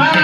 மாறி